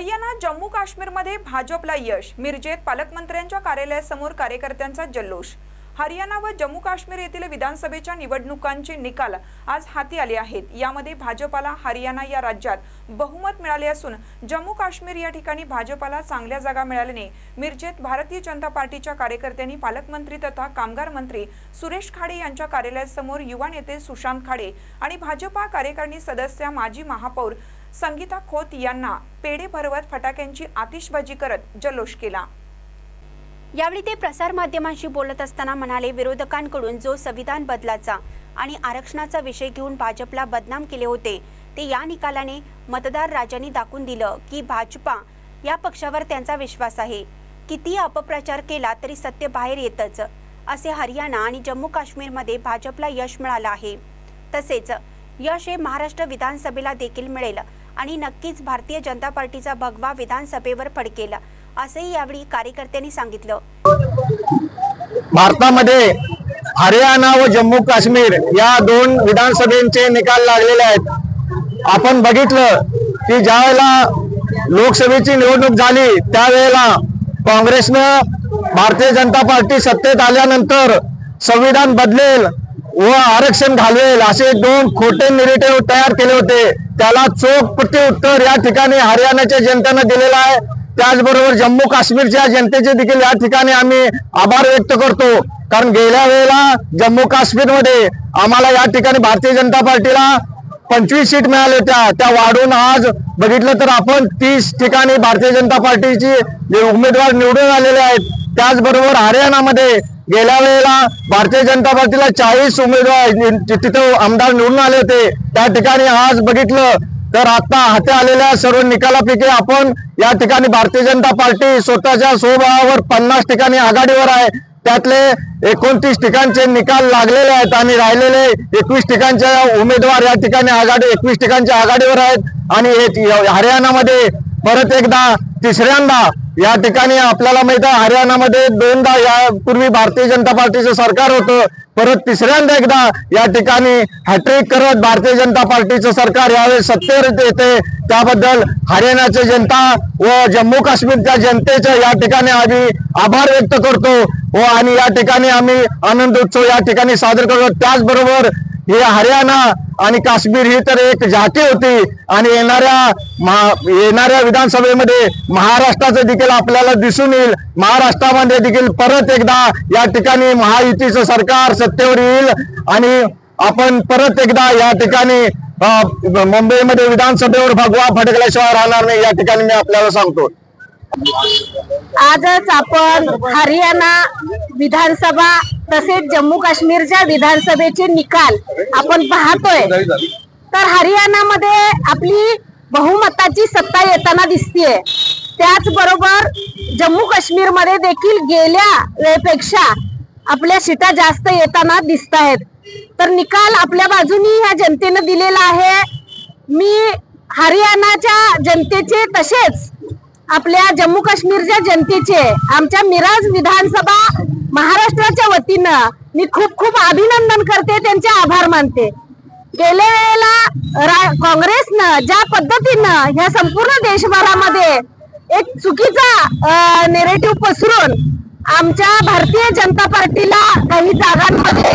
हरियाणा जम्मू काश्मीरमध्ये भाजपला यश. मिरजेत पालकमंत्र्यांच्या कार्यालयासमोर कार्यकर्त्यांचा जल्लोष. हरियाणा व जम्मू काश्मीर येथील विधानसभेच्या निवडणुकांचे निकाल आज हाती आले आहेत. यामध्ये भाजपाला हरियाणा या राज्यात बहुमत मिळाले असून जम्मू काश्मीर या ठिकाणी भाजपाला चांगल्या जागा मिळाल्याने मिरजेत भारतीय जनता पार्टीच्या कार्यकर्त्यांनी पालकमंत्री तथा कामगार मंत्री सुरेश खाडे यांच्या कार्यालयासमोर युवा नेते सुशांत खाडे आणि भाजपा कार्यकारिणी सदस्य माजी महापौर संगीता खोत यांना पेढे भरवत फटाक्यांची आतिषबाजी करत जल्लोष केला. यावेळी ते प्रसार माध्यमांशी बोलत असताना म्हणाले विरोधकांकडून जो संविधान बदलाचा आणि आरक्षणाचा विषय घेऊन भाजपला बदनाम केले होते ते या निकालाने मतदार राजांनी दाखवून दिलं की भाजपा या पक्षावर त्यांचा विश्वास आहे. किती अपप्रचार केला तरी सत्य बाहेर येतच असे हरियाणा आणि जम्मू काश्मीरमध्ये भाजपला यश मिळालं आहे. तसेच यश हे महाराष्ट्र विधानसभेला देखील मिळेल आणि नक्कीच भारतीय जनता पार्टीचा भगवा विधानसभेवर फडकेल असंही यावेळी कार्यकर्त्यांनी सांगितलं. भारतामध्ये हरियाणा व जम्मू काश्मीर या दोन विधानसभेचे निकाल लागलेले आहेत. आपण बघितलं की ज्या वेळेला लोकसभेची निवडणूक झाली त्यावेळेला काँग्रेसनं भारतीय जनता पार्टी सत्तेत आल्यानंतर संविधान बदलेल व आरक्षण घालवेल असे दोन खोटे निरेटिव्ह तयार केले होते. त्याला चोख उत्तर या ठिकाणी हरियाणाच्या जनतेनं दिलेलं आहे. त्याचबरोबर जम्मू काश्मीरच्या जनतेचे देखील या ठिकाणी आम्ही आभार व्यक्त करतो. कारण गेल्या वेळेला जम्मू काश्मीरमध्ये आम्हाला या ठिकाणी भारतीय जनता पार्टीला पंचवीस सीट मिळाल्या होत्या. त्या वाढून आज बघितलं तर आपण तीस ठिकाणी भारतीय जनता पार्टीची जे उमेदवार निवडून आलेले आहेत त्याचबरोबर हरियाणामध्ये गेल्या वेळेला भारतीय जनता पार्टीला चाळीस उमेदवार तिथं आमदार निवडून आले होते. त्या ठिकाणी आज बघितलं तर आता हाती आलेल्या सर्व निकालापैकी आपण या ठिकाणी भारतीय जनता पार्टी स्वतःच्या स्वभावावर पन्नास ठिकाणी आघाडीवर आहे. त्यातले एकोणतीस ठिकाणचे निकाल लागलेले आहेत आणि राहिलेले एकवीस ठिकाणच्या उमेदवार या ठिकाणी आघाडी एकवीस ठिकाणच्या आघाडीवर आहेत. आणि हरियाणामध्ये परत एकदा तिसऱ्यांदा या ठिकाणी आपल्याला माहीत आहे हरियाणामध्ये दोनदा यापूर्वी भारतीय जनता पार्टीचं सरकार होतं परत तिसऱ्यांदा एकदा या ठिकाणी हॅट्रिक करत भारतीय जनता पार्टीचं सरकार यावेळेस सत्तेवर येते. त्याबद्दल हरियाणाची जनता व जम्मू काश्मीरच्या जनतेचं या ठिकाणी आम्ही आभार व्यक्त करतो. व आणि या ठिकाणी आम्ही आनंद उत्सव या ठिकाणी सादर करतो. त्याचबरोबर हे हरियाणा आणि काश्मीर ही तर एक जाती होती. आणि येणाऱ्या येणाऱ्या विधानसभेमध्ये महाराष्ट्राचं देखील आपल्याला दिसून येईल. महाराष्ट्रामध्ये देखील परत एकदा या ठिकाणी महायुतीचं सरकार सत्तेवर येईल. आणि आपण परत एकदा या ठिकाणी मुंबईमध्ये विधानसभेवर भगवा फडकल्याशिवाय राहणार नाही या ठिकाणी मी आपल्याला सांगतो. आजच आपण हरियाणा विधानसभा तसेच जम्मू काश्मीरच्या विधानसभेचे निकाल आपण पाहतोय. तर हरियाणामध्ये आपली बहुमताची सत्ता येताना दिसतीये. त्याचबरोबर जम्मू काश्मीरमध्ये देखील गेल्या वेळेपेक्षा आपल्या शिटा जास्त येताना दिसत आहेत तर निकाल आपल्या बाजूनी ह्या जनतेनं दिलेला आहे. मी हरियाणाच्या जनतेचे तसेच आपल्या जम्मू काश्मीरच्या जनतेचे आमच्या मिराज विधानसभा महाराष्ट्राच्या वतीनं मी खूप खूप अभिनंदन करते त्यांचे आभार मानते. गेल्या वेळेला रा- काँग्रेसनं ज्या पद्धतीनं ह्या संपूर्ण देशभरामध्ये एक चुकीचा नेरेटिव्ह पसरून आमच्या भारतीय जनता पार्टीला काही जागांमध्ये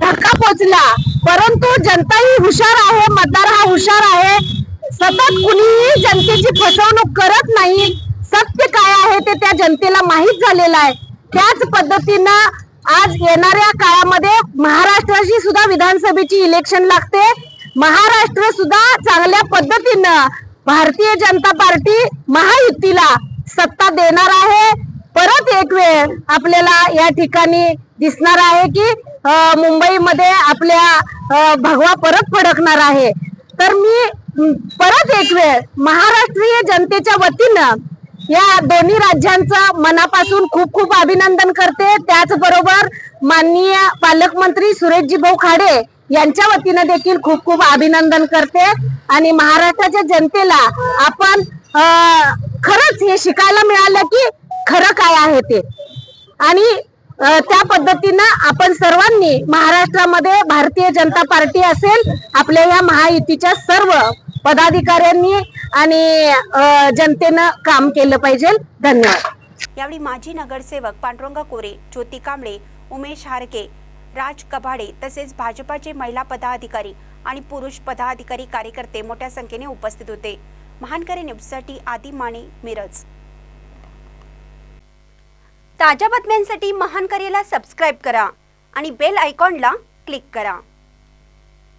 धक्का पोचला परंतु जनता ही हुशार आहे मतदार हा हुशार आहे. सतत कुणीही जनतेची फसवणूक करत नाही. सत्य काय आहे ते त्या जनतेला माहीत झालेलं आहे. त्याच पद्धतीनं आज येणाऱ्या काळामध्ये महाराष्ट्राशी सुद्धा विधानसभेची इलेक्शन लागते. महाराष्ट्र सुद्धा चांगल्या पद्धतीनं भारतीय जनता पार्टी महायुतीला सत्ता देणार आहे. परत एक वेळ आपल्याला या ठिकाणी दिसणार आहे की मुंबईमध्ये आपल्या भगवा परत फडकणार आहे. तर मी परत एक वेळ महाराष्ट्रीय जनतेच्या वतीनं या दोन्ही राज्यांचं मनापासून खूप खूप अभिनंदन करते. त्याचबरोबर माननीय पालकमंत्री सुरेशजी भाऊ खाडे यांच्या वतीनं देखील खूप खूप अभिनंदन करते. आणि महाराष्ट्राच्या जनतेला आपण खरंच हे शिकायला मिळालं की खरं काय आहे ते. आणि त्या पद्धतीनं आपण सर्वांनी महाराष्ट्रामध्ये भारतीय जनता पार्टी असेल आपल्या या महायुतीच्या सर्व पदाधिकाऱ्यांनी आणि जनतेनं काम केलं पाहिजे. धन्यवाद. यावेळी माजी नगरसेवक पांडुरंग कोरे ज्योती कांबळे उमेश हारके राज कबाडे तसेच भाजपाचे महिला पदाधिकारी आणि पुरुष पदाधिकारी कार्यकर्ते मोठ्या संख्येने उपस्थित होते. महानकरी न्यूजसाठी आदी माने मिरज. ताज्या बातम्यांसाठी महानकरीला सबस्क्राईब करा आणि बेल आयकॉनला क्लिक करा.